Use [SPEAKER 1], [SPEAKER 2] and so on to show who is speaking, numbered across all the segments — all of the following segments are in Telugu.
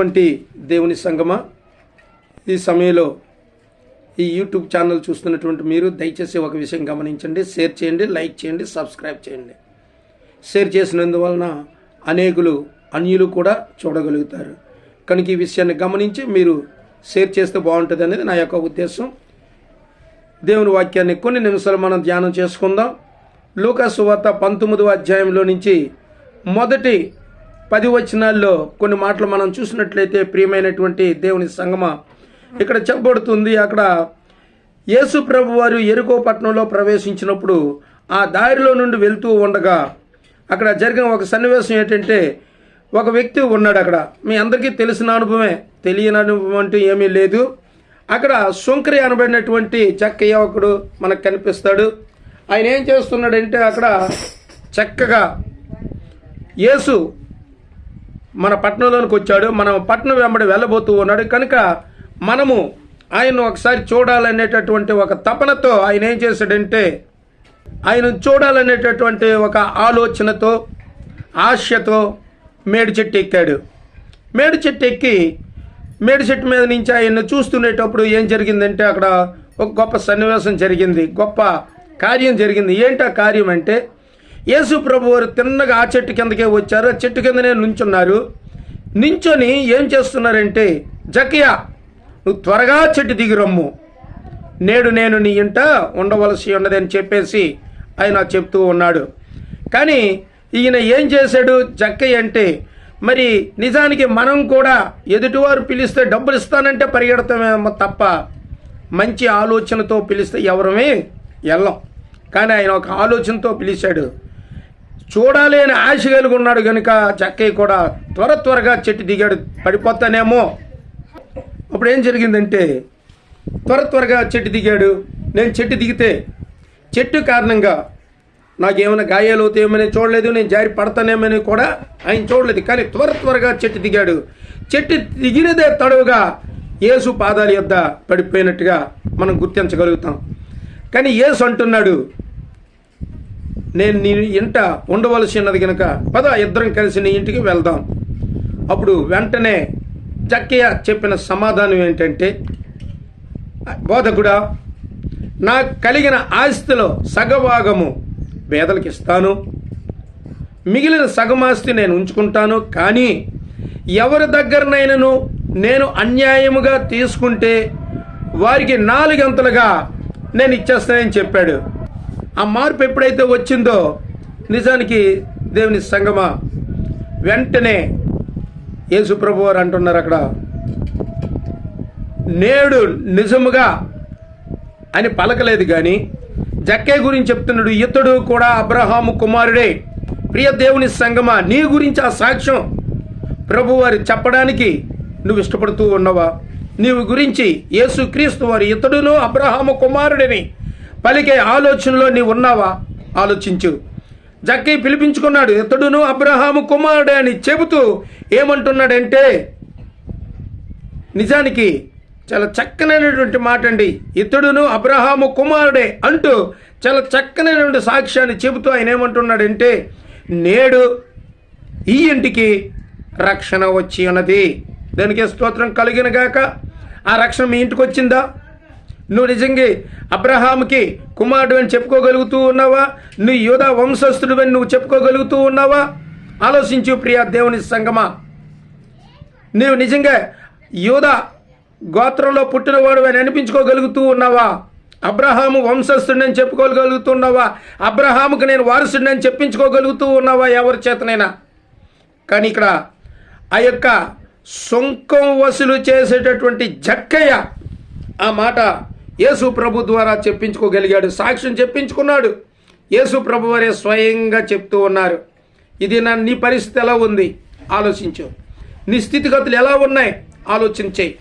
[SPEAKER 1] వంటి దేవుని సంగమా ఈ సమయంలో ఈ యూట్యూబ్ ఛానల్ చూస్తున్నటువంటి మీరు దయచేసి ఒక విషయం గమనించండి షేర్ చేయండి లైక్ చేయండి సబ్స్క్రైబ్ చేయండి. షేర్ చేసినందువలన అనేకులు అన్యులు కూడా చూడగలుగుతారు. కనుక ఈ విషయాన్ని గమనించి మీరు షేర్ చేస్తే బాగుంటుంది అనేది నా యొక్క ఉద్దేశం. దేవుని వాక్యాన్ని కొన్ని నిమిషాలు మనం ధ్యానం చేసుకుందాం. లూకాసు వార్త పంతొమ్మిదవ అధ్యాయంలో నుంచి మొదటి పది వచనాల్లో కొన్ని మాటలు మనం చూసినట్లయితే ప్రియమైనటువంటి దేవుని సంగమ. ఇక్కడ చెప్పబడుతుంది అక్కడ యేసు ప్రభు వారు ఎరుకో పట్టణంలో ప్రవేశించినప్పుడు ఆ దారిలో నుండి వెళ్తూ ఉండగా అక్కడ జరిగిన ఒక సన్నివేశం ఏంటంటే ఒక వ్యక్తి ఉన్నాడు అక్కడ. మీ అందరికీ తెలిసిన అనుభవమే తెలియని అనుభవం అంటూ ఏమీ లేదు. అక్కడ సుంకరి అనబడినటువంటి చక్కయ్య ఒకడు మనకు కనిపిస్తాడు. ఆయన ఏం చేస్తున్నాడంటే అక్కడ చక్కగా యేసు మన పట్టణంలోనికి వచ్చాడు. మనం పట్టణం వెంబడి వెళ్ళబోతూ ఉన్నాడు. కనుక మనము ఆయన ఒకసారి చూడాలనేటటువంటి ఒక తపనతో ఆయన ఏం చేశాడంటే ఆయన చూడాలనేటటువంటి ఒక ఆలోచనతో ఆశతో మేడి చెట్టు ఎక్కాడు. మేడి చెట్టు ఎక్కి మేడి చెట్టు మీద నుంచి ఆయన్ని చూస్తుండేటప్పుడు ఏం జరిగిందంటే అక్కడ ఒక గొప్ప సన్నివేశం జరిగింది. గొప్ప కార్యం జరిగింది. ఏంటి ఆ కార్యం అంటే యేసు ప్రభు వారు తిన్నగా ఆ చెట్టు కిందకే వచ్చారు. ఆ చెట్టు కిందనే నుంచున్నారు. నించొని ఏం చేస్తున్నారంటే జకియా నువ్వు త్వరగా చెట్టు దిగిరమ్ము నేడు నేను నీ ఇంట ఉండవలసి ఉన్నదని చెప్పేసి ఆయన చెప్తూ ఉన్నాడు. కానీ ఈయన ఏం చేశాడు? జక్కయ్య అంటే మరి నిజానికి మనం కూడా ఎదుటివారు పిలిస్తే డబ్బులు ఇస్తానంటే పరిగెడతామేమో తప్ప మంచి ఆలోచనతో పిలిస్తే ఎవరమే వెళ్ళం. కానీ ఆయన ఒక ఆలోచనతో పిలిచాడు. చూడాలి అని ఆశ కలిగి ఉన్నాడు కనుక చక్కయ్య కూడా త్వర త్వరగా చెట్టు దిగాడు. పడిపోతానేమో. అప్పుడు ఏం జరిగిందంటే త్వర త్వరగా చెట్టు దిగాడు. నేను చెట్టు దిగితే చెట్టు కారణంగా నాకేమైనా గాయాలు అవుతాయేమని చూడలేదు నేను జారి పడతానేమని కూడా ఆయన చూడలేదు. కానీ త్వర త్వరగా చెట్టు దిగాడు. చెట్టు దిగినదే తడవుగా యేసు పాదాల యొద్ద పడిపోయినట్టుగా మనం గుర్తించగలుగుతాం. కానీ యేసు అంటున్నాడు నేను నీ ఇంట ఉండవలసినది కనుక పద ఇద్దరం కలిసి నీ ఇంటికి వెళ్దాం. అప్పుడు వెంటనే జక్కయ్య చెప్పిన సమాధానం ఏంటంటే బోధకుడా నాకు కలిగిన ఆస్తిలో సగభాగము పేదలకు ఇస్తాను మిగిలిన సగమాస్తి నేను ఉంచుకుంటాను కానీ ఎవరి దగ్గరనైనను నేను అన్యాయముగా తీసుకుంటే వారికి నాలుగంతలుగా నేను ఇచ్చేస్తానని చెప్పాడు. ఆ మార్పు ఎప్పుడైతే వచ్చిందో నిజానికి దేవుని సంగమా వెంటనే యేసుప్రభు వారు అంటున్నారు అక్కడ. నేడు నిజముగా అని పలకలేదు కానీ జక్కే గురించి చెప్తున్నాడు ఇతడు కూడా అబ్రహాము కుమారుడే. ప్రియ దేవుని సంగమ నీ గురించి ఆ సాక్ష్యం ప్రభు వారి చెప్పడానికి నువ్వు ఇష్టపడుతూ ఉన్నావా? నీవు గురించి యేసు క్రీస్తు వారి ఇతడును అబ్రహాము కుమారుడిని పలికే ఆలోచనలో నీవు ఉన్నావా? ఆలోచించు. జక్కి పిలిపించుకున్నాడు ఇతడును అబ్రహాము కుమారుడే అని చెబుతూ ఏమంటున్నాడంటే నిజానికి చాలా చక్కనైనటువంటి మాట అండి ఇతడును అబ్రహాము కుమారుడే అంటూ చాలా చక్కనైనటువంటి సాక్ష్యాన్ని చెబుతూ ఆయన ఏమంటున్నాడంటే నేడు ఈ ఇంటికి రక్షణ వచ్చి ఉన్నది. దానికి స్తోత్రం కలిగిన గాక ఆ రక్షణ మీ ఇంటికి వచ్చిందా? నువ్వు నిజంగా అబ్రహాముకి కుమారుడు అని చెప్పుకోగలుగుతూ ఉన్నావా? నువ్వు యోధా వంశస్థుడు అని నువ్వు చెప్పుకోగలుగుతూ ఉన్నావా? ఆలోచించు ప్రియా దేవుని సంగమా. నీవు నిజంగా యోధ గోత్రంలో పుట్టినవాడు అని అనిపించుకోగలుగుతూ ఉన్నావా? అబ్రహాము వంశస్థుడిని చెప్పుకోగలుగుతున్నావా అబ్రహాముకు నేను వారసుడిని చెప్పించుకోగలుగుతూ ఉన్నావా ఎవరి చేతనైనా? కానీ ఇక్కడ ఆ యొక్క సొంకం వసూలు చేసేటటువంటి జక్కయ్య ఆ మాట యేసు ప్రభు ద్వారా చెప్పించుకోగలిగాడు సాక్ష్యం చెప్పించుకున్నాడు. యేసు ప్రభు వారే స్వయంగా చెప్తూ ఉన్నారు. ఇది నా నీ పరిస్థితి ఎలా ఉంది? ఆలోచించు. నీ స్థితిగతులు ఎలా ఉన్నాయి? ఆలోచించేయి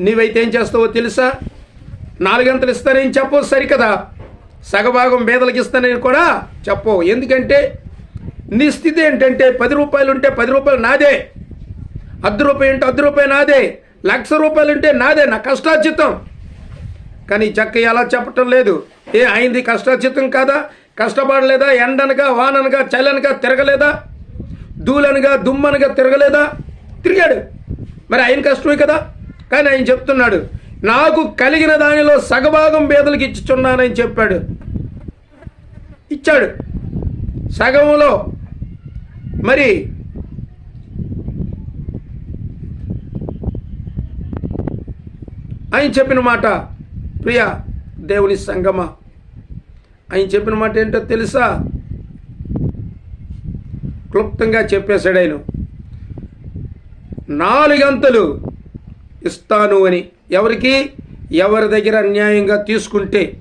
[SPEAKER 1] నీవైతే ఏం చేస్తావో తెలుసా? నాలుగంతలు ఇస్తానని చెప్పవు సరికదా. సగభాగం పేదలకు ఇస్తానని కూడా చెప్పవు ఎందుకంటే నీ స్థితి ఏంటంటే పది రూపాయలు ఉంటే పది రూపాయలు నాదే. అర్ధ రూపాయి ఉంటే అర్ధ రూపాయి నాదే. లక్ష రూపాయలు ఉంటే నాదే. నా కష్టార్జితం. కానీ చక్క ఎలా చెప్పటం లేదు. ఏ అయింది కష్టచితం కాదా? కష్టపడలేదా? ఎండనగా వాననగా చల్లనగా తిరగలేదా? దూలనగా దుమ్మనగా తిరగలేదా? తిరిగాడు. మరి ఆయన కష్టమే కదా? కానీ ఆయన చెప్తున్నాడు నాకు కలిగిన దానిలో సగభాగం పేదలకు ఇచ్చుచున్నానని చెప్పాడు. ఇచ్చాడు. సగంలో మరి ఆయన చెప్పిన మాట ప్రియ దేవుని సంగమ. ఆయన చెప్పిన మాట ఏంటో తెలుసా? క్లుప్తంగా చెప్పేశాడు ఆయన. నాలుగంతలు ఇస్తాను అని ఎవరికి? ఎవరి దగ్గర అన్యాయంగా తీసుకుంటే.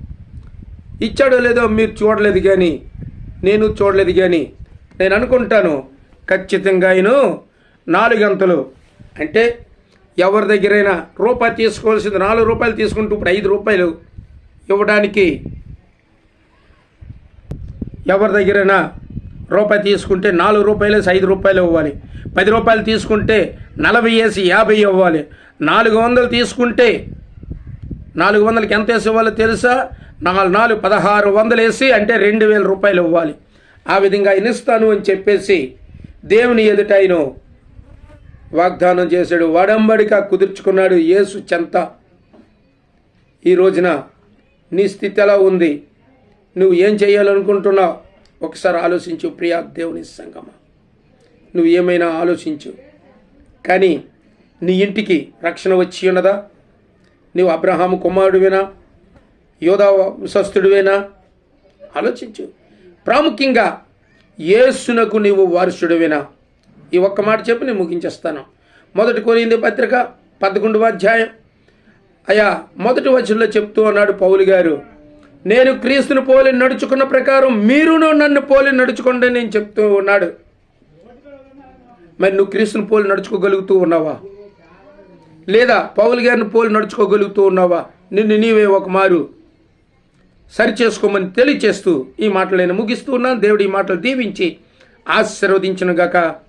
[SPEAKER 1] ఇచ్చాడో లేదో మీరు చూడలేదు కానీ నేను చూడలేదు కానీ నేను అనుకుంటాను ఖచ్చితంగా ఆయన నాలుగంతలు. అంటే ఎవరి దగ్గరైనా రూపాయి తీసుకోవాల్సింది నాలుగు రూపాయలు తీసుకుంటూ ఇప్పుడు ఐదు రూపాయలు ఇవ్వడానికి ఎవరి దగ్గరైనా రూపాయి తీసుకుంటే నాలుగు రూపాయలు వేసి ఐదు రూపాయలు ఇవ్వాలి. పది రూపాయలు తీసుకుంటే నలభై వేసి యాభై ఇవ్వాలి. నాలుగు వందలు తీసుకుంటే నాలుగు వందలకి ఎంత వేసి ఇవ్వాలో తెలుసా? నాలుగు నాలుగు పదహారు వందలు వేసి అంటే రెండు వేల రూపాయలు ఇవ్వాలి. ఆ విధంగా ఆయన ఇస్తాను అని చెప్పేసి దేవుని ఎదుట ఆయన వాగ్దానం చేశాడు. వడంబడిక కుదుర్చుకున్నాడు యేసు చెంత. ఈ రోజున నీ స్థితి ఎలా ఉంది? నువ్వు ఏం చేయాలనుకుంటున్నావు? ఒకసారి ఆలోచించు ప్రియా దేవుని సంగమ. నువ్వు ఏమైనా ఆలోచించు. కానీ నీ ఇంటికి రక్షణ వచ్చి ఉన్నదా? నువ్వు అబ్రహాము కుమారుడివేనా? యోధా వంశస్థుడివేనా ఆలోచించు. ప్రాముఖ్యంగా యేసునకు నీవు వారసుడివేనా? ఈ ఒక్క మాట చెప్పి నేను ముగించేస్తాను. మొదటి కొరింది పత్రిక పదకొండవ అధ్యాయం. అయా మొదటి వచనంలో చెప్తూ ఉన్నాడు పౌలు గారు నేను క్రీస్తుని పోలి నడుచుకున్న ప్రకారం మీరును నన్ను పోలి నడుచుకోండి నేను చెప్తూ ఉన్నాడు. మరి నువ్వు క్రీస్తుని పోలి నడుచుకోగలుగుతూ ఉన్నావా? లేదా పౌలు గారిని పోలి నడుచుకోగలుగుతూ ఉన్నావా? నిన్ను నీవే ఒక మారు. సరి చేసుకోమని తెలియచేస్తూ ఈ మాటలు నేను ముగిస్తూ ఉన్నాను. దేవుడు ఈ మాటలు దీవించి ఆశీర్వదించిన గాక